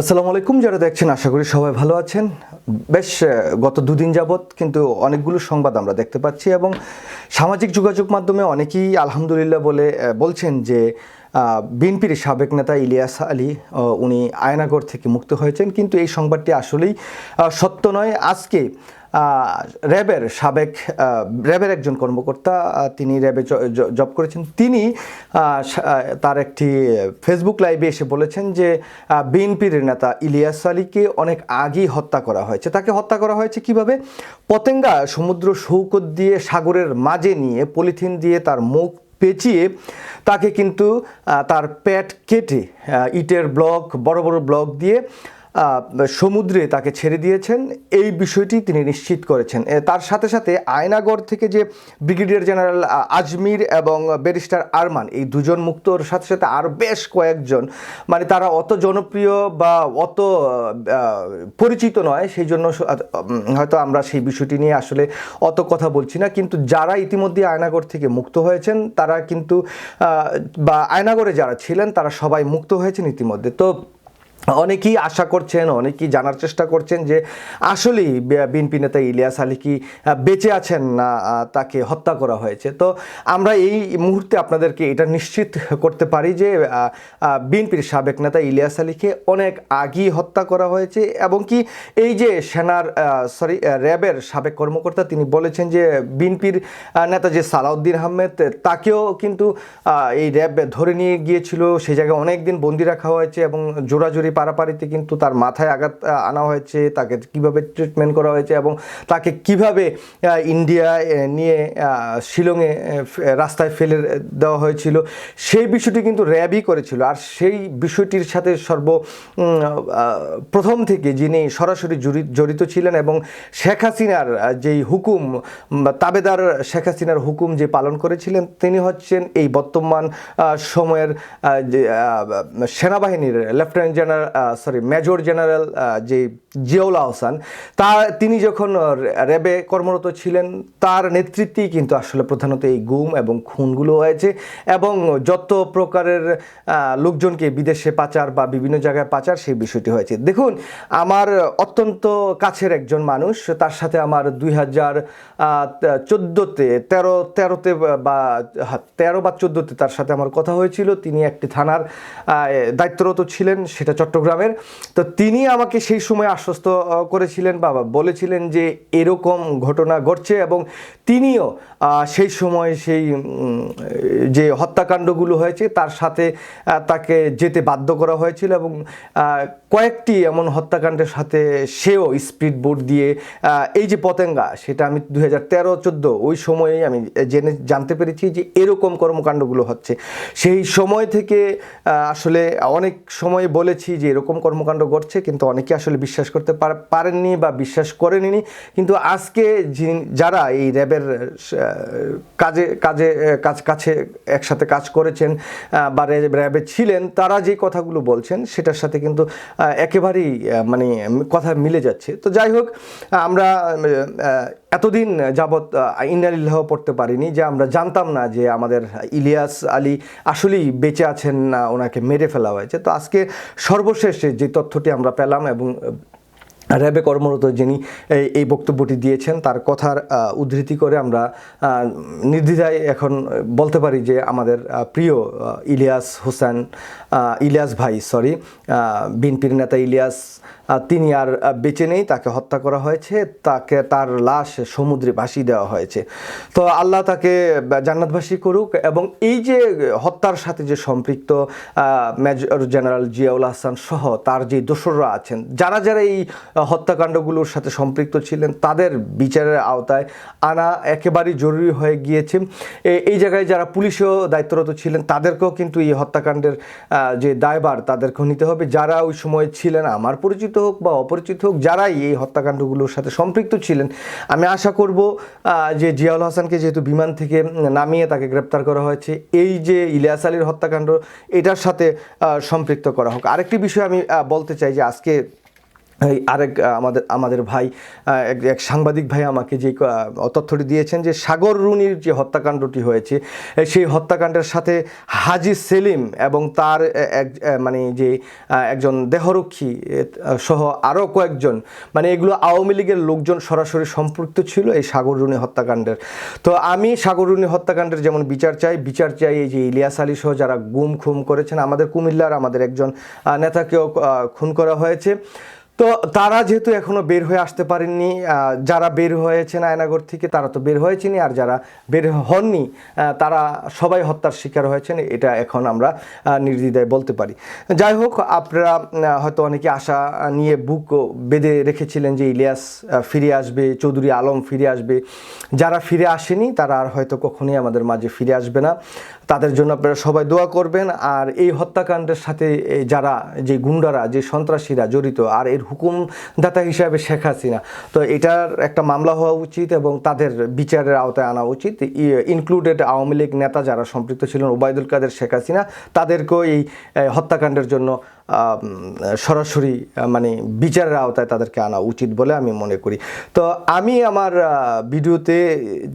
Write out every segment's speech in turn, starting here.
আসসালামু আলাইকুম, যারা দেখছেন আশা করি সবাই ভালো আছেন। বেশ গত দুদিন যাবৎ কিন্তু অনেকগুলো সংবাদ আমরা দেখতে পাচ্ছি এবং সামাজিক যোগাযোগ মাধ্যমে অনেকেই আলহামদুলিল্লাহ বলে বলছেন যে বিএনপির সাবেক নেতা ইলিয়াস আলী উনি আয়নাগর থেকে মুক্ত হয়েছেন। কিন্তু এই সংবাদটি আসলেই সত্য নয়। আজকে র্যাবের সাবেক র্যাবের একজন কর্মকর্তা তিনি র্যাবে জব করেছেন। তিনি তার একটি ফেসবুক লাইভে এসে বলেছেন যে বিএনপির নেতা ইলিয়াস আলীকে অনেক আগেই হত্যা করা হয়েছে। তাকে হত্যা করা হয়েছে কীভাবে? পতেঙ্গা সমুদ্র সৌকত দিয়ে সাগরের মাঝে নিয়ে পলিথিন দিয়ে তার মুখ পেঁচিয়ে তাকে কিন্তু তার প্যাট কেটে ইটের ব্লক, বড় বড় ব্লক দিয়ে সমুদ্রে তাকে ছেড়ে দিয়েছেন। এই বিষয়টি তিনি নিশ্চিত করেছেন। তার সাথে সাথে আয়নাগড় থেকে যে ব্রিগেডিয়ার জেনারেল আজমির এবং ব্যারিস্টার আরমান, এই দুজন মুক্তর সাথে সাথে আর বেশ কয়েকজন মানে তারা অত জনপ্রিয় বা অত পরিচিত নয়, সেই জন্য হয়তো আমরা সেই বিষয়টি নিয়ে আসলে অত কথা বলছি না। কিন্তু যারা ইতিমধ্যে আয়নাগড় থেকে মুক্ত হয়েছেন, তারা কিন্তু বা আয়নাগড়ে যারা ছিলেন, তারা সবাই মুক্ত হয়েছেন ইতিমধ্যে। তো অনেকেই আশা করছেন, অনেকেই জানার চেষ্টা করছেন যে আসলেই বিএনপি নেতা ইলিয়াস আলী কি বেঁচে আছেন না তাকে হত্যা করা হয়েছে। তো আমরা এই মুহূর্তে আপনাদেরকে এটা নিশ্চিত করতে পারি যে বিএনপির সাবেক নেতা ইলিয়াস আলীকে অনেক আগেই হত্যা করা হয়েছে এবং কি এই যে সেনার সরি র্যাবের সাবেক কর্মকর্তা তিনি বলেছেন যে বিএনপির নেতা যে সালাউদ্দিন আহমেদ, তাকেও কিন্তু এই র্যাব ধরে নিয়ে গিয়েছিল। সেই জায়গায় অনেক দিন বন্দি রাখা হয়েছে এবং জোরাজুরি পারাপারিতে কিন্তু তার মাথায় আঘাত আনা হয়েছে তাকে কীভাবে ট্রিটমেন্ট করা হয়েছে এবং তাকে কীভাবে আহ, ইন্ডিয়ায় নিয়ে শিলংয়ে রাস্তায় ফেলে দেওয়া হয়েছিল সেই বিষয়টি কিন্তু র্যাবই করেছিল। আর সেই বিষয়টির সাথে সর্ব প্রথম থেকে যিনি সরাসরি জড়ি- জড়িত ছিলেন এবং শেখ হাসিনার যেই হুকুম তাবেদার শেখ হাসিনার হুকুম যে পালন করেছিলেন তিনি হচ্ছেন এই বর্তমান সময়ের সেনাবাহিনীর lieutenant general sorry major general যে জিয়াউল আহসান তা তিনি যখন র্যাবে কর্মরত ছিলেন, তার নেতৃত্বেই কিন্তু আসলে প্রধানত এই গুম এবং খুনগুলো হয়েছে এবং যত প্রকারের লোকজনকে বিদেশে পাচার বা বিভিন্ন জায়গায় পাচার সেই বিষয়টি হয়েছে। দেখুন, আমার অত্যন্ত কাছের একজন মানুষ, তার সাথে আমার দুই হাজার চোদ্দোতে, তেরো, তেরোতে বা তেরো বা চোদ্দোতে তার সাথে আমার কথা হয়েছিল। তিনি একটি থানার দায়িত্বরত ছিলেন, সেটা চট্টগ্রামের। তো তিনি আমাকে সেই সময় আশ্বস্ত করেছিলেন বা বলেছিলেন যে এরকম ঘটনা ঘটছে এবং তিনিও সেই সময় সেই যে হত্যাকাণ্ডগুলো হয়েছে তার সাথে তাকে যেতে বাধ্য করা হয়েছিল এবং কয়েকটি এমন হত্যাকাণ্ডের সাথে সেও স্পিড বোট দিয়ে এই যে পতেঙ্গা সেটা আমি দু হাজার তেরো, চোদ্দ, ওই সময়েই আমি জেনে, জানতে পেরেছি যে এরকম কর্মকাণ্ডগুলো হচ্ছে। সেই সময় থেকে আসলে অনেক সময় বলেছি যে এরকম কর্মকাণ্ড ঘটছে, কিন্তু অনেকে আসলে বিশ্বাস করতে পার- পারেননি বা বিশ্বাস করেনি কিন্তু আজকে যারা এই র্যাবের কাজে কাজে কাজ, কাছে একসাথে কাজ করেছেন বা র্যাবে ছিলেন, তারা যে কথাগুলো বলছেন, সেটার সাথে কিন্তু একেবারেই মানে কথা মিলে যাচ্ছে। তো যাই হোক, আমরা এতদিন যাবৎ ইন্দালিল্লাহ পড়তে পারিনি যে আমরা জানতাম না যে আমাদের ইলিয়াস আলী আসলেই বেঁচে আছেন না, ওনাকে মেরে ফেলা হয়েছে। তো আজকে সর্বশেষে যে তথ্যটি আমরা পেলাম এবং র্যাবে কর্মরত যিনি এই- বক্তব্যটি দিয়েছেন, তার কথার উদ্ধৃতি করে আমরা নির্দ্বিধায় এখন বলতে পারি যে আমাদের প্রিয় ইলিয়াস হোসেন ইলিয়াস ভাই, সরি বিএনপির নেতা ইলিয়াস তিনি আর বেঁচে নেই, তাকে হত্যা করা হয়েছে, তাকে তার লাশ সমুদ্রে ভাসিয়ে দেওয়া হয়েছে। তো আল্লাহ তাকে জান্নাতবাসী করুক এবং এই যে হত্যার সাথে যে সম্পৃক্ত মেজর জেনারেল জিয়াউল হাসান সহ তার যে দোসররা আছেন, যারা যারা এই হত্যাকাণ্ডগুলোর সাথে সম্পৃক্ত ছিলেন তাদের বিচারের আওতায় আনা একেবারেই জরুরি হয়ে গিয়েছে। এই জায়গায় যারা পুলিশেও দায়িত্বরত ছিলেন, তাদেরকেও কিন্তু এই হত্যাকাণ্ডের যে দায়বার তাদেরকেও নিতে হবে। যারা ওই সময় ছিলেন, আমার পরিচিত হোক বা অপরিচিত হোক, যারাই এই হত্যাকাণ্ডগুলোর সাথে সম্পৃক্ত ছিলেন, আমি আশা করব যে জিয়াউল হাসানকে যেহেতু বিমান থেকে নামিয়ে তাকে গ্রেপ্তার করা হয়েছে, এই যে ইলিয়াস আলীর হত্যাকাণ্ড, এটার সাথে সম্পৃক্ত করা হোক। আরেকটি বিষয় আমি বলতে চাই যে আজকে এই আরেক আমাদের আমাদের ভাই এক এক সাংবাদিক ভাই আমাকে যে তথ্যটি দিয়েছেন যে সাগর রুনির যে হত্যাকাণ্ডটি হয়েছে সেই হত্যাকাণ্ডের সাথে হাজি সেলিম এবং তার এক মানে যে একজন দেহরক্ষী সহ আরও কয়েকজন মানে এগুলো আওয়ামী লীগের লোকজন সরাসরি সম্পৃক্ত ছিল এই সাগর রুনি হত্যাকাণ্ডের। তো আমি সাগর রুনি হত্যাকাণ্ডের যেমন বিচার চাই বিচার চাই এই যে ইলিয়াস আলী সহ যারা গুম খুম করেছেন, আমাদের কুমিল্লার আমাদের একজন নেতাকেও খুন করা হয়েছে। তো তারা যেহেতু এখনও বের হয়ে আসতে পারেননি যারা বের হয়েছেন আয়নাগর থেকে তারা তো বের হয়েছেনি আর যারা বের হননি তারা সবাই হত্যার শিকার হয়েছেন, এটা এখন আমরা নির্দ্বিধায় বলতে পারি। যাই হোক, আপনারা হয়তো অনেকে আশা নিয়ে বুক বেঁধে রেখেছিলেন যে ইলিয়াস ফিরে আসবে, চৌধুরী আলম ফিরে আসবে। যারা ফিরে আসেনি, তারা আর হয়তো কখনোই আমাদের মাঝে ফিরে আসবে না। তাদের জন্য আপনারা সবাই দোয়া করবেন। আর এই হত্যাকাণ্ডের সাথে যারা, যে গুন্ডারা, যে সন্ত্রাসীরা জড়িত, আর এর হুকুমদাতা হিসাবে শেখ হাসিনা। তো এটার একটা মামলা হওয়া উচিত এবং তাদের বিচারের আওতায় আনা উচিত। ইনক্লুডেড আওয়ামী লীগ নেতা যারা সম্পৃক্ত ছিলেন, ওবায়দুল কাদের, শেখ হাসিনা, তাদেরকেও এই হত্যাকাণ্ডের জন্য সরাসরি মানে বিচারের আওতায় তাদেরকে আনা উচিত বলে আমি মনে করি। তো আমি আমার ভিডিওতে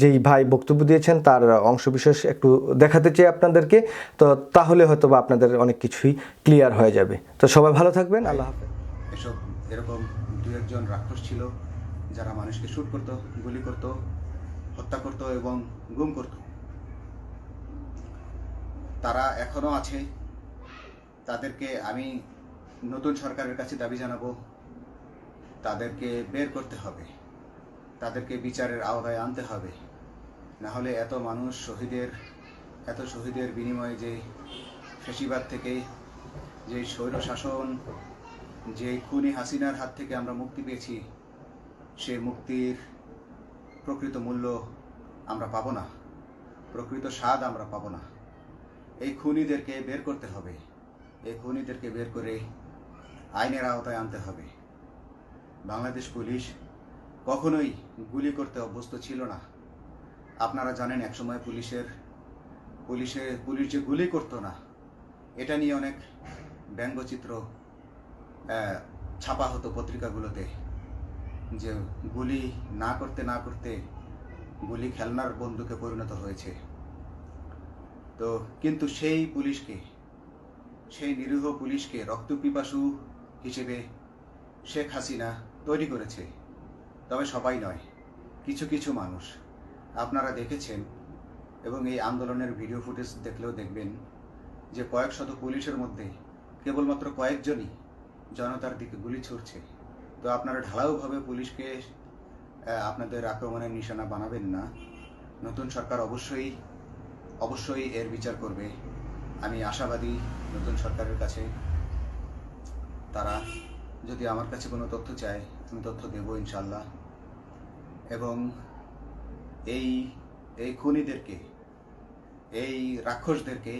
যেই ভাই বক্তব্য দিয়েছেন তার অংশবিশেষ একটু দেখাতে চাই আপনাদেরকে। তো তাহলে হয়তো বা আপনাদের অনেক কিছুই ক্লিয়ার হয়ে যাবে। তো সবাই ভালো থাকবেন, আল্লাহ হাফেজ। এসব এরকম দু একজন রাক্ষস ছিল, যারা মানুষকে শ্যুট করত, গুলি করত, হত্যা করত এবং গুম করত। তারা এখনও আছে। তাদেরকে আমি নতুন সরকারের কাছে দাবি জানাব। তাদেরকে বের করতে হবে। তাদেরকে বিচারের আওতায় আনতে হবে। না হলে এত মানুষ শহীদের, এত শহীদের বিনিময়ে যে ফেসিবাদ থেকে, যে স্বৈর শাসন, যে খুনি হাসিনার হাত থেকে আমরা মুক্তি পেয়েছি, সে মুক্তির প্রকৃত মূল্য আমরা পাবো না। প্রকৃত স্বাদ আমরা পাবো না। এই খুনিদেরকে বের করতে হবে। এই খুনিদেরকে বের করে আইনের আওতায় আনতে হবে। বাংলাদেশ পুলিশ কখনোই গুলি করতে অভ্যস্ত ছিল না। আপনারা জানেন, একসময় পুলিশের পুলিশে পুলিশ যে গুলি করতো না, এটা নিয়ে অনেক ব্যঙ্গচিত্র ছাপা হতো পত্রিকাগুলোতে যে গুলি না করতে না করতে গুলি খেলনার বন্ধুকে পরিণত হয়েছে। তো, কিন্তু সেই পুলিশকে সেই নিরীহ পুলিশকে রক্তপিপাসু হিসেবে শেখ হাসিনা তৈরি করেছে। তবে সবাই নয়, কিছু কিছু মানুষ। আপনারা দেখেছেন এবং এই আন্দোলনের ভিডিও ফুটেজ দেখলেও দেখবেন যে কয়েক শত পুলিশের মধ্যে কেবলমাত্র কয়েকজনই জনতার দিকে গুলি ছুড়ছে। তো আপনারা ঢালাওভাবে পুলিশকে আপনাদের আক্রমণের নিশানা বানাবেন না। নতুন সরকার অবশ্যই অবশ্যই এর বিচার করবে। আমি আশাবাদী নতুন সরকারের কাছে। তারা যদি আমার কাছে কোনো তথ্য চায়, আমি তথ্য দেব ইনশাল্লাহ এবং এই এই খুনিদেরকে, এই রাক্ষসদেরকে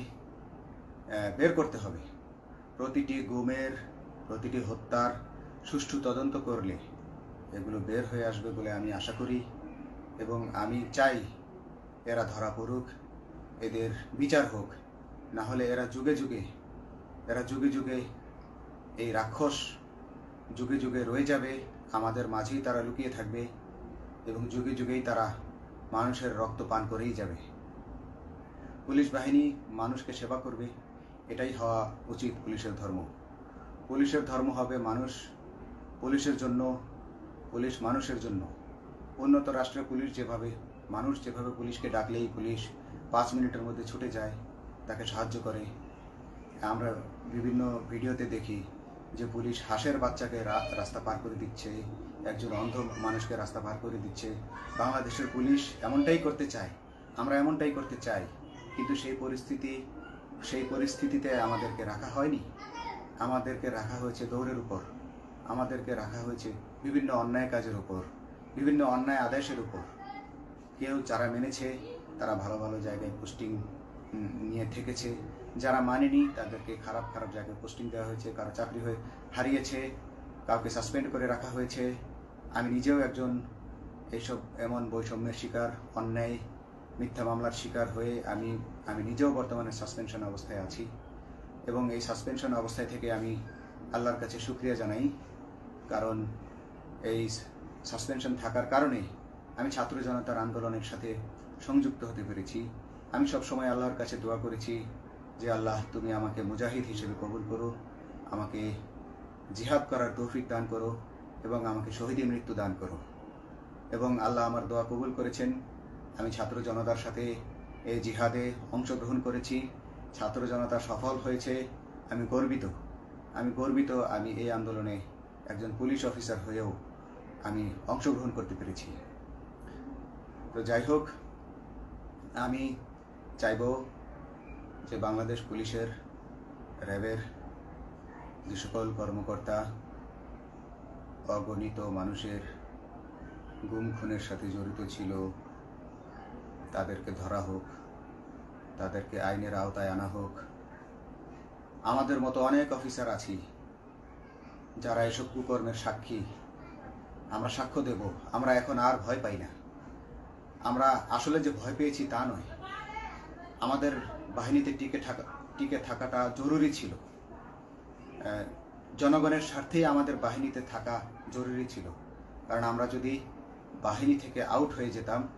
বের করতে হবে। প্রতিটি গুমের, প্রতিটি হত্যার সুষ্ঠু তদন্ত করলে এগুলো বের হয়ে আসবে বলে আমি আশা করি। এবং আমি চাই এরা ধরা পড়ুক, এদের বিচার হোক। না হলে এরা যুগে যুগে, এরা যুগে যুগে এই রাক্ষস যুগে যুগে রয়ে যাবে, আমাদের মাঝেই তারা লুকিয়ে থাকবে এবং যুগে যুগেই তারা মানুষের রক্ত পান করেই যাবে। পুলিশ বাহিনী মানুষকে সেবা করবে, এটাই হওয়া উচিত পুলিশের ধর্ম। পুলিশের ধর্ম হবে মানুষ, পুলিশের জন্য, পুলিশ মানুষের জন্য। উন্নত রাষ্ট্রের পুলিশ যেভাবে, মানুষ যেভাবে পুলিশকে ডাকলেই পুলিশ পাঁচ মিনিটের মধ্যে ছুটে যায় তাকে সাহায্য করে। আমরা বিভিন্ন ভিডিওতে দেখি যে পুলিশ হাঁসের বাচ্চাকে রাস্তা পার করে দিচ্ছে, একজন অন্ধ মানুষকে রাস্তা পার করে দিচ্ছে। বাংলাদেশের পুলিশ এমনটাই করতে চায়, আমরা এমনটাই করতে চাই, কিন্তু সেই পরিস্থিতি, সেই পরিস্থিতিতে আমাদেরকে রাখা হয়নি। আমাদেরকে রাখা হয়েছে দৌড়ের উপর। আমাদেরকে রাখা হয়েছে বিভিন্ন অন্যায় কাজের উপর, বিভিন্ন অন্যায় আদেশের উপর। কেউ যারা মেনেছে, তারা ভালো ভালো জায়গায় পোস্টিং নিয়ে থেকেছে। যারা মানেনি, তাদেরকে খারাপ খারাপ জায়গায় পোস্টিং দেওয়া হয়েছে, কারও চাকরি হয়ে হারিয়েছে, কাউকে সাসপেন্ড করে রাখা হয়েছে। আমি নিজেও একজন এইসব এমন বৈষম্যের শিকার, অন্যায়, মিথ্যা মামলার শিকার হয়ে আমি আমি নিজেও বর্তমানে সাসপেনশন অবস্থায় আছি। এবং এই সাসপেনশন অবস্থায় থেকে আমি আল্লাহর কাছে শুক্রিয়া জানাই, কারণ এই সাসপেনশন থাকার কারণে আমি ছাত্র জনতার আন্দোলনের সাথে সংযুক্ত হতে পেরেছি। আমি সবসময় আল্লাহর কাছে দোয়া করেছি যে, আল্লাহ, তুমি আমাকে মুজাহিদ হিসেবে কবুল করো, আমাকে জিহাদ করার তৌফিক দান করো এবং আমাকে শহীদী মৃত্যু দান করো। এবং আল্লাহ আমার দোয়া কবুল করেছেন। আমি ছাত্র জনতার সাথে এই জিহাদে অংশগ্রহণ করেছি। ছাত্র জনতা সফল হয়েছে। আমি গর্বিত। আমি গর্বিত আমি এই আন্দোলনে একজন পুলিশ অফিসার হয়েও আমি অংশগ্রহণ করতে পেরেছি। তো যাই হোক, আমি চাইব যে বাংলাদেশ পুলিশের র্যাবের যে সকল কর্মকর্তা, অগণিত মানুষের গুম খুনের সাথে জড়িত ছিল, তাদেরকে ধরা হোক, তাদেরকে আইনের আওতায় আনা হোক। আমাদের মতো অনেক অফিসার আছি যারা এসব কুকর্মের সাক্ষী। আমরা সাক্ষ্য দেব, আমরা এখন আর ভয় পাই না। আমরা আসলে যে ভয় পেয়েছি তা নয়। আমাদের বাহিনীতে টিকে থাকা টিকে থাকাটা জরুরি ছিল। জনগণের স্বার্থেই আমাদের বাহিনীতে থাকা জরুরি ছিল। কারণ আমরা যদি বাহিনী থেকে আউট হয়ে যেতাম,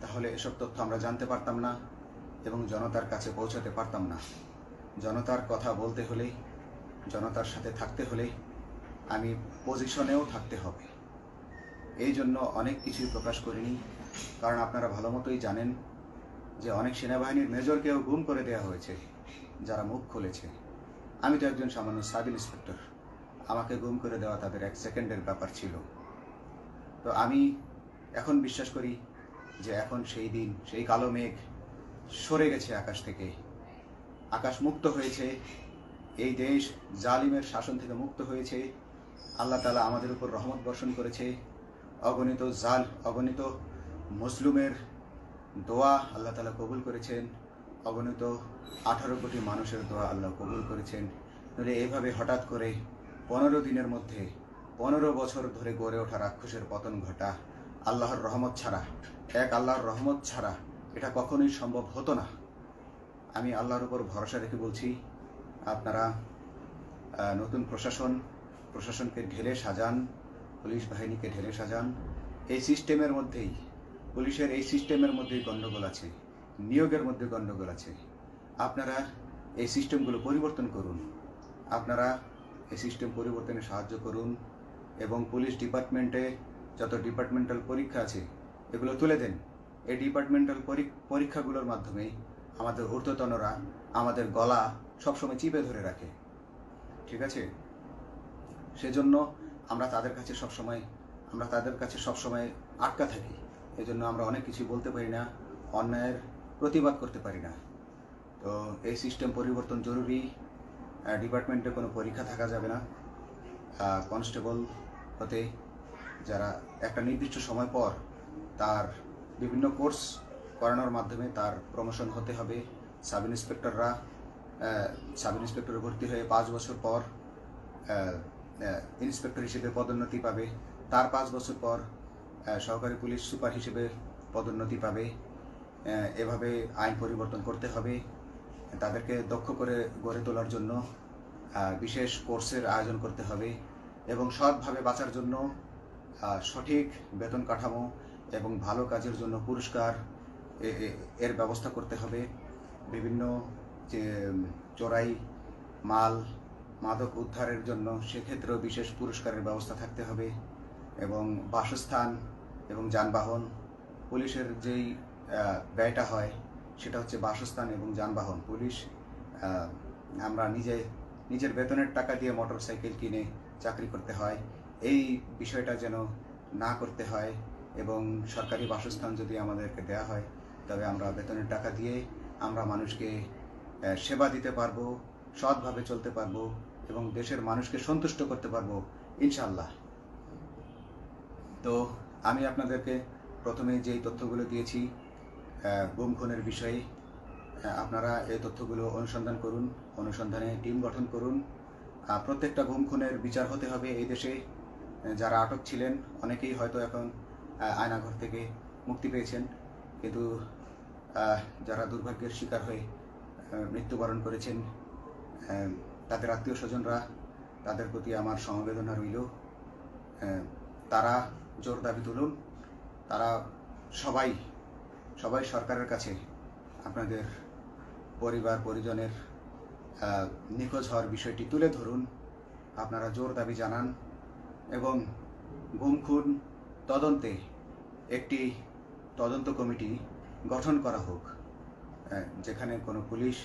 তাহলে এসব তথ্য আমরা জানতে পারতাম না এবং জনতার কাছে পৌঁছাতে পারতাম না। জনতার কথা বলতে হলে, জনতার সাথে থাকতে হলে আমি পজিশনেও থাকতে হবে। এই জন্য অনেক কিছুই প্রকাশ করিনি। কারণ আপনারা ভালো মতোই জানেন যে অনেক সেনাবাহিনীর মেজরকেও গুম করে দেওয়া হয়েছে, যারা মুখ খুলেছে। আমি তো একজন সামান্য সাব ইন্সপেক্টর। আমাকে গুম করে দেওয়া তাদের এক সেকেন্ডের ব্যাপার ছিল। তো আমি এখন বিশ্বাস করি যে এখন সেই দিন, সেই কালো মেঘ সরে গেছে আকাশ থেকে। আকাশ মুক্ত হয়েছে, এই দেশ জালিমের শাসন থেকে মুক্ত হয়েছে। আল্লাহ তালা আমাদের উপর রহমত বর্ষণ করেছে। অগণিত জাল, অগণিত মুসলুমের দোয়া আল্লাহ তালা কবুল করেছেন। অগণিত আঠারো কোটি মানুষের দোয়া আল্লাহ কবুল করেছেন। নইলে এভাবে হঠাৎ করে পনেরো দিনের মধ্যে, পনেরো বছর ধরে গড়ে ওঠা রাক্ষসের পতন ঘটা আল্লাহর রহমত ছাড়া, এক আল্লাহর রহমত ছাড়া এটা কখনোই সম্ভব হতো না। আমি আল্লাহর উপর ভরসা রেখে বলছি, আপনারা নতুন প্রশাসন, প্রশাসনকে ঢেলে সাজান, পুলিশ বাহিনীকে ঢেলে সাজান। এই সিস্টেমের মধ্যেই পুলিশের এই সিস্টেমের মধ্যেই গণ্ডগোল আছে, নিয়োগের মধ্যে গণ্ডগোল আছে। আপনারা এই সিস্টেমগুলো পরিবর্তন করুন। আপনারা এই সিস্টেম পরিবর্তনে সাহায্য করুন এবং পুলিশ ডিপার্টমেন্টে যত ডিপার্টমেন্টাল পরীক্ষা আছে, এগুলো তুলে দেন। এই ডিপার্টমেন্টাল পরীক্ষাগুলোর মাধ্যমে আমাদের ঊর্ধ্বতনরা আমাদের গলা সবসময় চিপে ধরে রাখে। ঠিক আছে? সেজন্য আমরা তাদের কাছে সবসময়, আমরা তাদের কাছে সবসময় আটকা থাকি। এজন্য আমরা অনেক কিছু বলতে পারি না, অন্যায়ের প্রতিবাদ করতে পারি না। তো এই সিস্টেম পরিবর্তন জরুরি ডিপার্টমেন্টে কোনো পরীক্ষা থাকা যাবে না। কনস্টেবল হতে যারা একটা নির্দিষ্ট সময় পর তার বিভিন্ন কোর্স করানোর মাধ্যমে তার প্রমোশন হতে হবে। সাব ইন্সপেক্টররা সাব ইন্সপেক্টরে ভর্তি হয়ে পাঁচ বছর পর ইন্সপেক্টর হিসেবে পদোন্নতি পাবে। তার পাঁচ বছর পর সহকারী পুলিশ সুপার হিসেবে পদোন্নতি পাবে। এভাবে আইন পরিবর্তন করতে হবে। তাদেরকে দক্ষ করে গড়ে তোলার জন্য বিশেষ কোর্সের আয়োজন করতে হবে এবং সৎভাবে বাঁচার জন্য সঠিক বেতন কাঠামো এবং ভালো কাজের জন্য পুরস্কার এর ব্যবস্থা করতে হবে। বিভিন্ন যে চোরাই মাল, মাদক উদ্ধারের জন্য সেক্ষেত্রেও বিশেষ পুরস্কারের ব্যবস্থা থাকতে হবে। এবং বাসস্থান এবং যানবাহন, পুলিশের যেই ব্যয়টা হয় সেটা হচ্ছে বাসস্থান এবং যানবাহন। পুলিশ আমরা নিজে, নিজের বেতনের টাকা দিয়ে মোটর সাইকেল কিনে চাকরি করতে হয়। এই বিষয়টা যেন না করতে হয় এবং সরকারি বাসস্থান যদি আমাদেরকে দেয়া হয়, তবে আমরা বেতনের টাকা দিয়ে আমরা মানুষকে সেবা দিতে পারব, সৎভাবে চলতে পারব এবং দেশের মানুষকে সন্তুষ্ট করতে পারব ইনশাল্লাহ তো আমি আপনাদেরকে প্রথমে যেই তথ্যগুলো দিয়েছি গুম খুনের বিষয়ে আপনারা এই তথ্যগুলো অনুসন্ধান করুন, অনুসন্ধানে টিম গঠন করুন। প্রত্যেকটা গুম খুনের বিচার হতে হবে এই দেশে। যারা আটক ছিলেন, অনেকেই হয়তো এখন আয়নাঘর থেকে মুক্তি পেয়েছেন। কিন্তু যারা দুর্ভাগ্যের শিকার হয়ে মৃত্যুবরণ করেছেন তাদের আত্মীয় স্বজনরা, তাদের প্রতি আমার সমবেদনা রইল। তারা জোর দাবি তুলুন, তারা সবাই সবাই সরকারের কাছে আপনাদের পরিবার, পরিজনের নিখোঁজ হওয়ার বিষয়টি তুলে ধরুন, আপনারা জোর দাবি জানান এবং গুম, খুন তদন্তে একটি তদন্ত কমিটি গঠন করা হোক যেখানে কোনো পুলিশ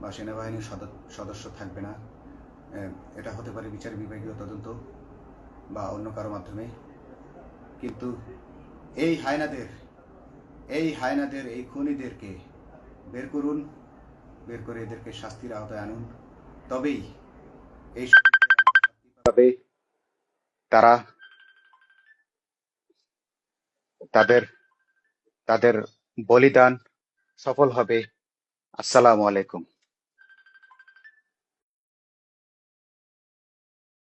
বা সেনাবাহিনীর সদস্য থাকবে না এটা হতে পারে বিচার বিভাগীয় তদন্ত বা অন্য কারও মাধ্যমে। কিন্তু এই হায়নাদের এই হায়নাদের, এই খুনিদেরকে বের করুন, বের করে এদেরকে শাস্তির আওতায় আনুন। তবেই এই তারা তাদের তাদের বলিদান সফল হবে। আসসালামু আলাইকুম।